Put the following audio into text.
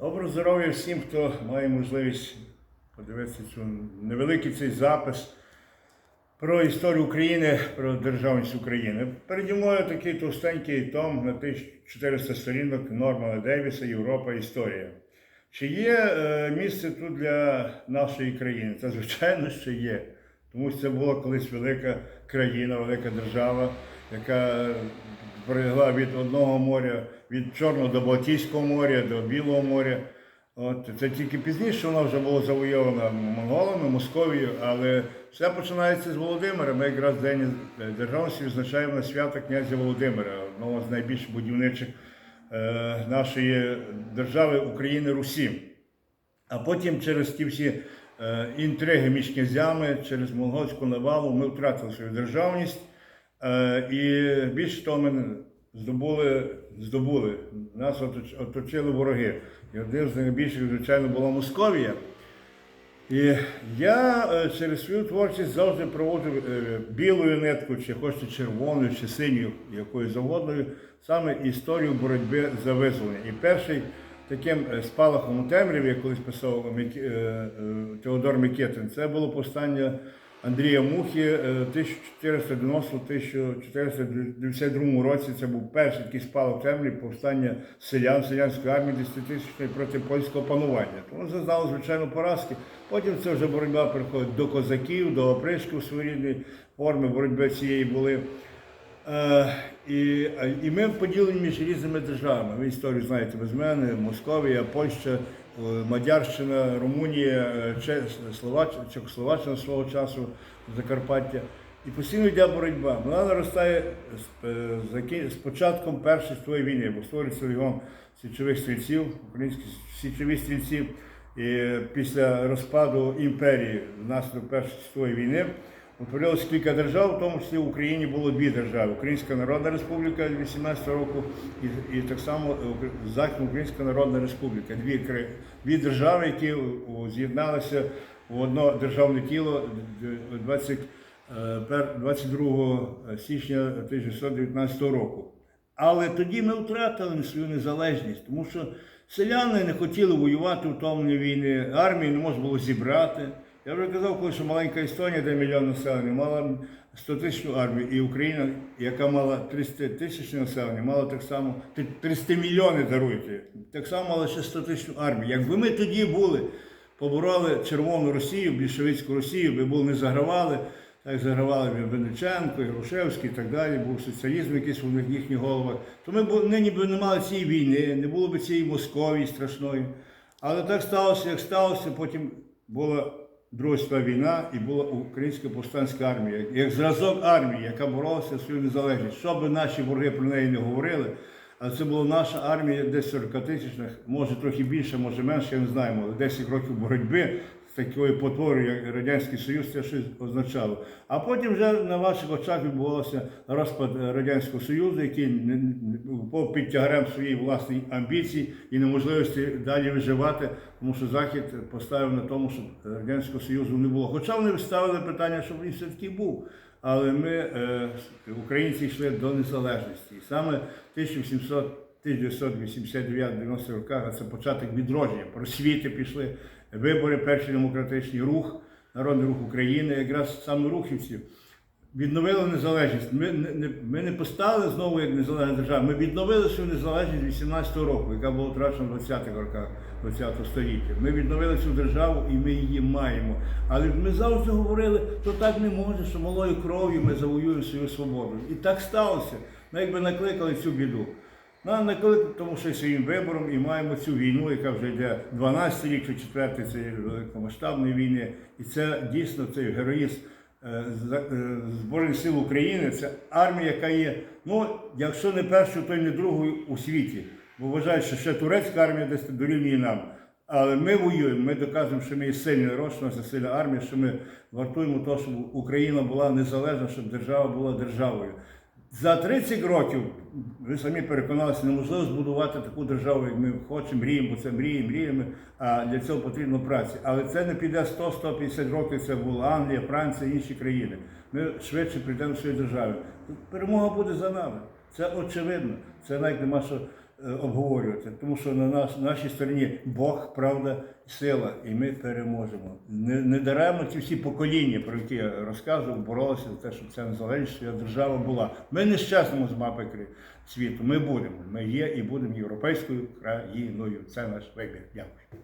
Доброго здоров'я всім, хто має можливість подивитися цю невеликий цей запис про історію України, про державність України. Переді мною такий товстенький том на 1400 сторінок Нормана Девіса Європа. Історія. Чи є е, місце тут для нашої країни? Та звичайно, що є. Тому що це була колись велика країна, велика держава, яка прилегла від одного моря, від Чорного до Балтійського моря, до Білого моря. От, це тільки пізніше вона вже була завойована монголами, Московією, але все починається з Володимира. Ми якраз День державності відзначаємо на свято князя Володимира, одного з найбільш будівничих е, нашої держави України Русі. А потім через ті всі е, інтриги між князями, через монгольську навалу ми втратили свою державність. Е, і більше того, ми здобули, здобули. Нас оточили вороги. І один з найбільших, звичайно, була Московія. І я е, через свою творчість завжди проводжу е, білою ниткою, чи хочете червоною, чи синьою, якою завгодною, саме історію боротьби за визволення. І перший таким е, спалахом у темряві, як колись писав Теодор Микитин, це було повстання Андрія Мухи е, в 1490-1492 році. Це був перший такий спалах темрі повстання селян, селянської армії 10 тисячної проти польського панування. Тому зазнало, звичайно, поразки. Потім це вже боротьба приходить до козаків, до опришків своєрідної форми боротьби цієї були. Е, і, е, і ми поділені між різними державами. Ви історію знаєте без мене: Московія, Польща, е, Мадярщина, Румунія, Че- Чехословаччина свого часу, Закарпаття. І постійно йде боротьба. Вона наростає з початком Першої світової війни, бо створюється легіон січових стрільців, українських січових стрільців. І після розпаду імперії внаслідок Першої світової війни утворилось кілька держав, в тому числі в Україні було дві держави: Українська Народна Республіка 18 року і, і так само е, Західноукраїнська Народна Республіка. Дві, дві держави, які з'єдналися в одно державне тіло 20, е, 22 січня 1919 року. Але тоді ми втратили свою незалежність, тому що селяни не хотіли воювати втомлені війни, армії не можна було зібрати. Я вже казав, коли що маленька Естонія, де мільйон населення, мала 100 тисячну армію, і Україна, яка мала 300 тисячне населення, мала так само 300 мільйони даруйте, так само мала ще 100 тисячну армію. Якби ми тоді були, побороли Червону Росію, більшовицьку Росію, би були не загравали, так загравали Вениченко, Грушевський і так далі, був соціалізм якийсь у них в їхніх головах, то ми б нині б не мали цієї війни, не було б цієї Московії страшної. Але так сталося, як сталося, потім була Друга світова війна і була Українська повстанська армія, як зразок армії, яка боролася за свою незалежність. Що би наші вороги про неї не говорили, але це була наша армія десь 40 тисячних, може трохи більше, може менше, я не знаю, але 10 років боротьби такою потворою, як Радянський Союз, це щось означало. А потім вже на ваших очах відбувався розпад Радянського Союзу, який був під тягарем своєї власної амбіції і неможливості далі виживати, тому що Захід поставив на тому, щоб Радянського Союзу не було. Хоча вони ставили питання, щоб він все-таки був. Але ми, е, українці, йшли до незалежності. І саме 1700 1989-90 роках, а це початок відродження, просвіти пішли, вибори, перший демократичний рух, народний рух України, якраз саме рухівці відновили незалежність. Ми не, ми не постали знову як незалежна держава, ми відновили свою незалежність 18-го року, яка була втрачена в 20-х роках 20-го століття. Ми відновили цю державу і ми її маємо. Але ми завжди говорили, то так не може, що малою кров'ю ми завоюємо свою свободу. І так сталося. Ми якби накликали цю біду. Нам накликали, тому що своїм вибором і маємо цю війну, яка вже йде 12 рік чи 4 цієї великомасштабної війни. І це дійсно цей героїзм е, е, Збройних сил України, це армія, яка є, ну, якщо не першою, то й не другою у світі. Бо вважають, що ще турецька армія десь дорівнює нам. Але ми воюємо, ми доказуємо, що ми є у нас є сильна армія, що ми вартуємо того, щоб Україна була незалежна, щоб держава була державою. За 30 років, ви самі переконалися, неможливо збудувати таку державу, як ми хочемо, мріємо, бо це мрії, мріємо, а для цього потрібно праці. Але це не піде 100-150 років, це була Англія, Франція, інші країни. Ми швидше прийдемо до своєї держави. Перемога буде за нами. Це очевидно. Це навіть нема що обговорювати, тому що на нас, нашій стороні Бог, правда, сила, і ми переможемо. Не, не даремно ці всі покоління, про які я розказував, боролися за те, щоб ця незалежність своя держава була. Ми не щаснемо з мапи світу. Ми будемо. Ми є і будемо європейською країною. Це наш вибір. Дякую.